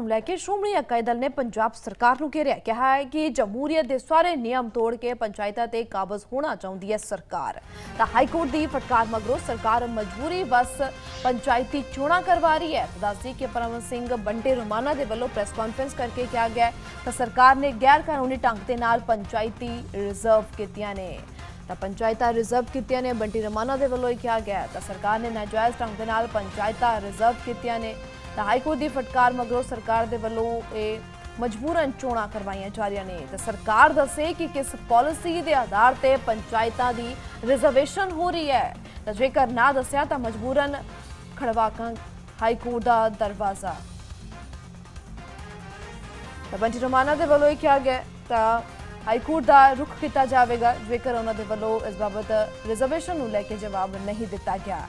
ਨੂੰ ਲੈ ਕੇ ਸ਼੍ਰੋਮਣੀ ਅਕਾਲੀ ਦਲ ਨੇ ਪੰਜਾਬ ਸਰਕਾਰ ਨੂੰ ਘੇਰਿਆ। ਕਿਹਾ ਹੈ ਕਿ ਜਮਹੂਰੀਅਤ ਦੇ ਸਾਰੇ ਨਿਯਮ ਤੋੜ ਕੇ ਪੰਚਾਇਤਾਂ ਤੇ ਕਾਬਜ਼ ਹੋਣਾ ਚਾਹੁੰਦੀ ਹੈ ਸਰਕਾਰ। ਤਾਂ ਹਾਈ ਕੋਰਟ ਦੀ ਫਟਕਾਰ ਮਗਰੋਂ ਸਰਕਾਰ ਮਜਬੂਰੀ ਬਸ ਪੰਚਾਇਤੀ ਚੋਣਾਂ ਕਰਵਾ ਰਹੀ ਹੈ। ਦੱਸਦੀ ਕਿ ਪਰਮਨ ਸਿੰਘ ਬੰਟੇ ਰੋਮਾਨਾ ਦੇ ਵੱਲੋਂ ਪ੍ਰੈਸ ਕਾਨਫਰੰਸ ਕਰਕੇ ਕਿਹਾ ਗਿਆ ਤਾਂ ਸਰਕਾਰ ਨੇ ਗੈਰ ਕਾਨੂੰਨੀ ਢੰਗ ਦੇ ਨਾਲ ਪੰਚਾਇਤੀ ਰਿਜ਼ਰਵ ਕੀਤੀਆਂ ਨੇ। ਤਾਂ ਪੰਚਾਇਤਾਂ ਰਿਜ਼ਰਵ ਕੀਤੀਆਂ ਨੇ, ਬੰਟੀ ਰਮਾਨਾ ਦੇ ਵੱਲੋਂ ਇਹ ਕਿਹਾ ਗਿਆ ਤਾਂ ਸਰਕਾਰ ਨੇ ਨਾਜਾਇਜ਼ ਢੰਗ ਦੇ ਨਾਲ ਪੰਚਾਇਤਾਂ ਰਿਜ਼ਰਵ ਕੀਤੀਆਂ ਨੇ। ਤਾਂ ਹਾਈ ਕੋਰਟ ਦੀ ਫਟਕਾਰ ਮਗਰੋਂ ਸਰਕਾਰ ਦੇ ਵੱਲੋਂ ਇਹ ਮਜਬੂਰਨ ਚੋਣਾਂ ਕਰਵਾਈਆਂ ਜਾ ਰਹੀਆਂ ਨੇ। ਤਾਂ ਸਰਕਾਰ ਦੱਸੇ ਕਿ ਕਿਸ ਪਾਲਿਸੀ ਦੇ ਆਧਾਰ ਤੇ ਪੰਚਾਇਤਾਂ ਦੀ ਰਿਜ਼ਰਵੇਸ਼ਨ ਹੋ ਰਹੀ ਹੈ। ਤਾਂ ਜੇਕਰ ਨਾ ਦੱਸਿਆ ਤਾਂ ਮਜਬੂਰਨ ਖੜਵਾਕਾਂ ਹਾਈ ਕੋਰਟ ਦਾ ਦਰਵਾਜ਼ਾ। ਤਾਂ ਬੰਟੀ ਰਮਾਨਾ ਦੇ ਵੱਲੋਂ ਇਹ ਕਿਹਾ ਗਿਆ ਤਾਂ ਹਾਈ ਕੋਰਟ ਦਾ ਰੁਖ ਕੀਤਾ ਜਾਵੇਗਾ, ਜੇਕਰ ਉਹਨਾਂ ਦੇ ਵੱਲੋਂ ਇਸ ਬਾਬਤ ਰਿਜ਼ਰਵੇਸ਼ਨ ਨੂੰ ਲੈ ਕੇ ਜਵਾਬ ਨਹੀਂ ਦਿੱਤਾ ਗਿਆ।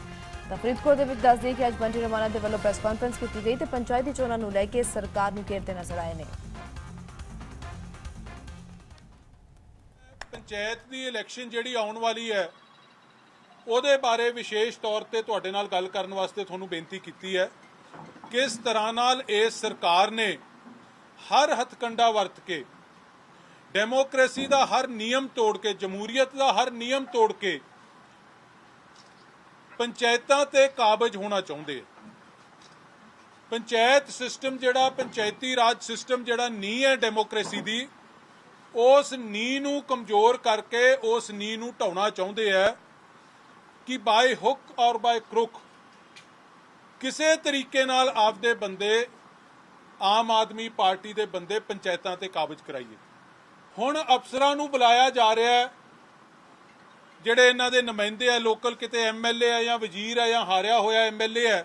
ਤਾਂ ਫਰੀਦਕੋਟ ਦੇ ਵਿੱਚ ਦੱਸ ਦਈਏ ਕਿ ਅੱਜ ਬੰਟੀ ਰਮਾਨਾ ਦੇ ਵੱਲੋਂ ਪ੍ਰੈਸ ਕਾਨਫਰੰਸ ਕੀਤੀ ਗਈ ਤੇ ਪੰਚਾਇਤੀ ਚੋਣਾਂ ਨੂੰ ਲੈ ਕੇ ਸਰਕਾਰ ਨੂੰ ਘੇਰਦੇ ਨਜ਼ਰ ਆਏ ਨੇ। ਪੰਚਾਇਤ ਦੀ ਇਲੈਕਸ਼ਨ ਜਿਹੜੀ ਆਉਣ ਵਾਲੀ ਹੈ, ਉਹਦੇ ਬਾਰੇ ਵਿਸ਼ੇਸ਼ ਤੌਰ ਤੇ ਤੁਹਾਡੇ ਨਾਲ ਗੱਲ ਕਰਨ ਵਾਸਤੇ ਤੁਹਾਨੂੰ ਬੇਨਤੀ ਕੀਤੀ ਹੈ, ਕਿਸ ਤਰ੍ਹਾਂ ਨਾਲ ਇਸ ਸਰਕਾਰ ਨੇ ਹਰ ਹਥਕੰਡਾ ਵਰਤ ਕੇ ਡੈਮੋਕ੍ਰੇਸੀ ਦਾ ਹਰ ਨਿਯਮ ਤੋੜ ਕੇ, ਜਮਹੂਰੀਅਤ ਦਾ ਹਰ ਨਿਯਮ ਤੋੜ ਕੇ ਪੰਚਾਇਤਾਂ ਤੇ ਕਾਬਜ ਹੋਣਾ ਚਾਹੁੰਦੇ ਪੰਚਾਇਤ ਸਿਸਟਮ ਜਿਹੜਾ, ਪੰਚਾਇਤੀ ਰਾਜ ਸਿਸਟਮ ਜਿਹੜਾ ਨੀ ਹੈ ਡੈਮੋਕ੍ਰੇਸੀ ਦੀ, ਉਸ ਨੀ ਨੂੰ ਕਮਜ਼ੋਰ ਕਰਕੇ ਉਸ ਨੀ ਨੂੰ ਢਾਉਣਾ ਚਾਹੁੰਦੇ ਆ ਕਿ ਬਾਈ ਹੁੱਕ ਔਰ ਬਾਈ ਕਰੁਕ ਕਿਸੇ ਤਰੀਕੇ ਨਾਲ ਆਪਦੇ ਬੰਦੇ, ਆਮ ਆਦਮੀ ਪਾਰਟੀ ਦੇ ਬੰਦੇ ਪੰਚਾਇਤਾਂ ਤੇ ਕਾਬਜ ਕਰਾਈਏ। ਹੁਣ ਅਫਸਰਾਂ ਨੂੰ ਬੁਲਾਇਆ ਜਾ ਰਿਹਾ ਹੈ, ਜਿਹੜੇ ਇਹਨਾਂ ਦੇ ਨੁਮਾਇੰਦੇ ਆ, ਲੋਕਲ ਕਿਤੇ ਐਮਐਲਏ ਆ ਜਾਂ ਵਜ਼ੀਰ ਆ ਜਾਂ ਹਾਰਿਆ ਹੋਇਆ ਐਮਐਲਏ ਆ,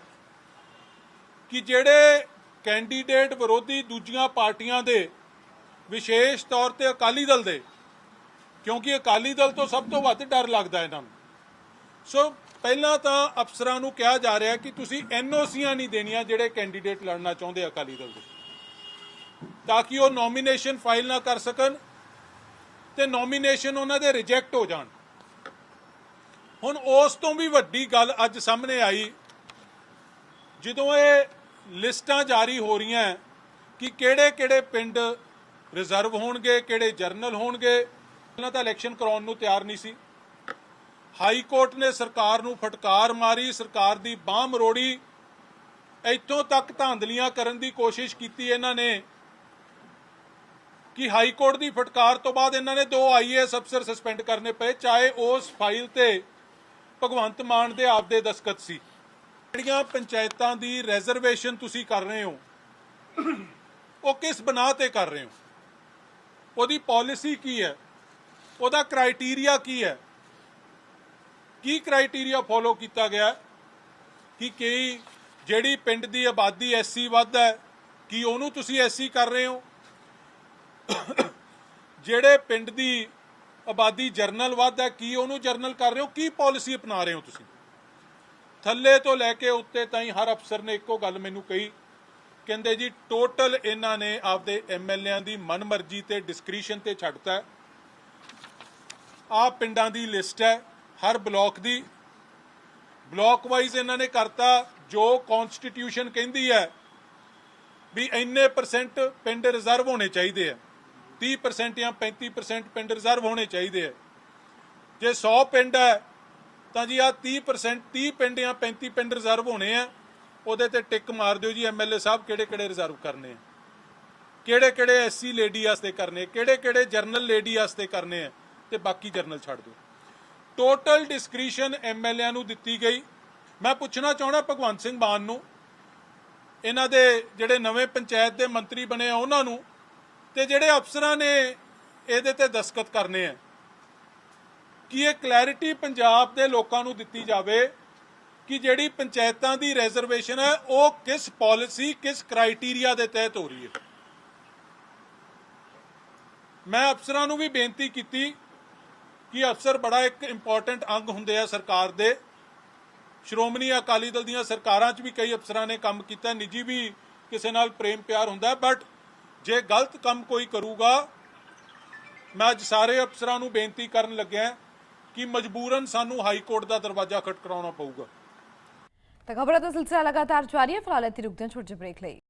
ਕਿ ਜਿਹੜੇ ਕੈਂਡੀਡੇਟ ਵਿਰੋਧੀ ਦੂਜੀਆਂ ਪਾਰਟੀਆਂ ਦੇ ਵਿਸ਼ੇਸ਼ ਤੌਰ ਤੇ ਅਕਾਲੀ ਦਲ ਦੇ, ਕਿਉਂਕਿ ਅਕਾਲੀ ਦਲ ਤੋਂ ਸਭ ਤੋਂ ਵੱਧ ਡਰ ਲੱਗਦਾ ਇਹਨਾਂ ਨੂੰ। ਸੋ ਪਹਿਲਾਂ ਤਾਂ ਅਫਸਰਾਂ ਨੂੰ ਕਿਹਾ ਜਾ ਰਿਹਾ ਕਿ ਤੁਸੀਂ ਐਨਓਸੀਆਂ ਨਹੀਂ ਦੇਣੀਆਂ ਜਿਹੜੇ ਕੈਂਡੀਡੇਟ ਲੜਨਾ ਚਾਹੁੰਦੇ ਅਕਾਲੀ ਦਲ ਦੇ, ਤਾਂ ਕਿ ਉਹ ਨੋਮੀਨੇਸ਼ਨ ਫਾਈਲ ਨਾ ਕਰ ਸਕਣ ਤੇ ਨੋਮੀਨੇਸ਼ਨ ਉਹਨਾਂ ਦੇ ਰਿਜੈਕਟ ਹੋ ਜਾਣ। ਹੁਣ ਉਸ ਤੋਂ ਵੀ ਵੱਡੀ ਗੱਲ ਅੱਜ ਸਾਹਮਣੇ ਆਈ, ਜਦੋਂ ਇਹ ਲਿਸਟਾਂ ਜਾਰੀ ਹੋ ਰਹੀਆਂ ਕਿ ਕਿਹੜੇ-ਕਿਹੜੇ ਪਿੰਡ ਰਿਜ਼ਰਵ ਹੋਣਗੇ, ਕਿਹੜੇ ਜਰਨਲ ਹੋਣਗੇ, ਉਹਨਾਂ ਤਾਂ ਇਲੈਕਸ਼ਨ ਕਰਾਉਣ ਨੂੰ ਤਿਆਰ ਨਹੀਂ ਸੀ। ਹਾਈ ਕੋਰਟ ਨੇ ਸਰਕਾਰ ਨੂੰ ਫਟਕਾਰ ਮਾਰੀ, ਸਰਕਾਰ ਦੀ ਬਾਹ ਮਰੋੜੀ। ਇੱਥੋਂ ਤੱਕ ਧਾਂਦਲੀਆਂ ਕਰਨ ਦੀ ਕੋਸ਼ਿਸ਼ ਕੀਤੀ ਇਹਨਾਂ ਨੇ। ਕਿ ਹਾਈ ਕੋਰਟ ਦੀ ਫਟਕਾਰ ਤੋਂ ਬਾਅਦ ਇਹਨਾਂ ਨੇ ਦੋ ਆਈਏਐਸ ਅਫਸਰ ਸਸਪੈਂਡ ਕਰਨੇ ਪਏ, ਚਾਹੇ ਉਸ ਫਾਈਲ ਤੇ ਭਗਵੰਤ ਮਾਨ ਦੇ ਆਪਦੇ ਦਸਖਤ ਸੀ। ਜਿਹੜੀਆਂ ਪੰਚਾਇਤਾਂ ਦੀ ਰਿਜ਼ਰਵੇਸ਼ਨ ਤੁਸੀਂ ਕਰ ਰਹੇ ਹੋ, ਉਹ ਕਿਸ ਬਣਾ ਤੇ ਕਰ ਰਹੇ ਹੋ? ਉਹਦੀ ਪਾਲਿਸੀ ਕੀ ਹੈ? ਉਹਦਾ ਕ੍ਰਾਈਟੇਰੀਆ ਕੀ ਹੈ? ਕੀ ਕ੍ਰਾਈਟੇਰੀਆ ਫੋਲੋ ਕੀਤਾ ਗਿਆ? ਕਿ ਕਈ ਜਿਹੜੀ ਪਿੰਡ ਦੀ ਆਬਾਦੀ ਐਸਸੀ ਵੱਧ ਹੈ, ਕੀ ਉਹਨੂੰ ਤੁਸੀਂ ਐਸਸੀ ਕਰ ਰਹੇ ਹੋ? ਜਿਹੜੇ ਪਿੰਡ ਦੀ ਆਬਾਦੀ ਜਰਨਲ ਵੱਧ ਹੈ, ਕੀ ਉਹਨੂੰ ਜਰਨਲ ਕਰ ਰਹੇ ਹੋ? ਕੀ ਪਾਲਿਸੀ ਅਪਣਾ ਰਹੇ ਹੋ ਤੁਸੀਂ? ਥੱਲੇ ਤੋਂ ਲੈ ਕੇ ਉੱਤੇ ਤਾਈਂ ਹਰ ਅਫਸਰ ਨੇ ਇੱਕੋ ਗੱਲ ਮੈਨੂੰ ਕਹੀ। ਕਹਿੰਦੇ ਜੀ ਟੋਟਲ ਇਹਨਾਂ ਨੇ ਆਪਦੇ ਐਮਐਲਏਆਂ ਦੀ ਮਨਮਰਜ਼ੀ ਤੇ ਡਿਸਕ੍ਰੀਸ਼ਨ ਤੇ ਛੱਡਤਾ ਆ ਪਿੰਡਾਂ ਦੀ ਲਿਸਟ ਹੈ, ਹਰ ਬਲਾਕ ਦੀ। ਬਲਾਕ ਵਾਈਜ਼ ਇਹਨਾਂ ਨੇ ਕਰਤਾ ਜੋ ਕਨਸਟੀਟਿਊਸ਼ਨ ਕਹਿੰਦੀ ਹੈ ਵੀ ਇੰਨੇ ਪਰਸੈਂਟ ਪਿੰਡ ਰਿਜ਼ਰਵ ਹੋਣੇ ਚਾਹੀਦੇ ਆ 30% ਜਾਂ 35% ਪਿੰਡ ਰਿਜ਼ਰਵ ਹੋਣੇ ਚਾਹੀਦੇ ਆ। ਜੇ 100 ਪਿੰਡ ਹੈ, ਤਾਂ ਜੀ ਆ 30% 30 ਪਿੰਡ ਜਾਂ 35 ਪਿੰਡ ਰਿਜ਼ਰਵ ਹੋਣੇ ਆ, ਉਹਦੇ ਤੇ ਟਿਕ ਮਾਰ ਦਿਓ ਜੀ ਐਮਐਲਏ ਸਾਹਿਬ ਕਿਹੜੇ ਕਿਹੜੇ ਰਿਜ਼ਰਵ ਕਰਨੇ ਆ। ਕਿਹੜੇ ਕਿਹੜੇ ਐਸਸੀ ਲੇਡੀ ਵਾਸਤੇ ਕਰਨੇ ਕਿਹੜੇ ਕਿਹੜੇ ਜਰਨਲ ਲੇਡੀ ਵਾਸਤੇ ਕਰਨੇ ਆ, ਤੇ ਬਾਕੀ ਜਰਨਲ ਛੱਡ ਦਿਓ। ਟੋਟਲ ਡਿਸਕ੍ਰੀਸ਼ਨ ਐਮਐਲਏ ਨੂੰ ਦਿੱਤੀ ਗਈ। ਮੈਂ ਪੁੱਛਣਾ ਚਾਹਣਾ ਭਗਵੰਤ ਸਿੰਘ ਮਾਨ ਨੂੰ, ਇਹਨਾਂ ਦੇ ਜਿਹੜੇ ਨਵੇਂ ਪੰਚਾਇਤ ਦੇ ਮੰਤਰੀ ਬਣੇ ਆ, ਉਹਨਾਂ ਨੂੰ ਤੇ ਜਿਹੜੇ ਅਫਸਰਾਂ ਨੇ ਇਹਦੇ ਤੇ ਦਸਖਤ ਕਰਨੇ ਆ, ਕਿ ਇਹ ਕਲੈਰਿਟੀ ਪੰਜਾਬ ਦੇ ਲੋਕਾਂ ਨੂੰ ਦਿੱਤੀ ਜਾਵੇ ਕਿ ਜਿਹੜੀ ਪੰਚਾਇਤਾਂ ਦੀ ਰਿਜ਼ਰਵੇਸ਼ਨ ਹੈ, ਉਹ ਕਿਸ ਪਾਲਿਸੀ ਕਿਸ ਕ੍ਰਾਈਟੇਰੀਆ ਦੇ ਤਹਿਤ ਹੋ ਰਹੀ ਹੈ। ਮੈਂ ਅਫਸਰਾਂ ਨੂੰ ਵੀ ਬੇਨਤੀ ਕੀਤੀ ਕਿ ਅਫਸਰ ਬੜਾ ਇੱਕ ਇੰਪੋਰਟੈਂਟ ਅੰਗ ਹੁੰਦੇ ਆ ਸਰਕਾਰ ਦੇ। ਸ਼੍ਰੋਮਣੀ ਅਕਾਲੀ ਦਲ ਦੀਆਂ ਸਰਕਾਰਾਂ 'ਚ ਵੀ ਕਈ ਅਫਸਰਾਂ ਨੇ ਕੰਮ ਕੀਤਾ, ਨਿੱਜੀ ਵੀ ਕਿਸੇ ਨਾਲ ਪ੍ਰੇਮ ਪਿਆਰ ਹੁੰਦਾ ਬਟ ਜੇ ਗਲਤ ਕੰਮ ਕੋਈ ਕਰੂਗਾ, ਮੈਂ ਅੱਜ ਸਾਰੇ ਅਫਸਰਾਂ ਨੂੰ ਬੇਨਤੀ ਕਰਨ ਲੱਗਿਆ ਕਿ ਮਜਬੂਰਨ ਸਾਨੂੰ ਹਾਈ ਕੋਰਟ ਦਾ ਦਰਵਾਜ਼ਾ ਖਟਕਰਾਉਣਾ ਪਊਗਾ। ਤਾਂ ਖਬਰਾਂ ਦਾ ਸਿਲਸਿਲਾ ਲਗਾਤਾਰ ਜਾਰੀ ਹੈ। ਫਿਲਹਾਲ ਇੱਥੇ ਰੁਕਦੇ ਹਾਂ, ਛੋਟੇ ਬ੍ਰੇਕ ਲਈ।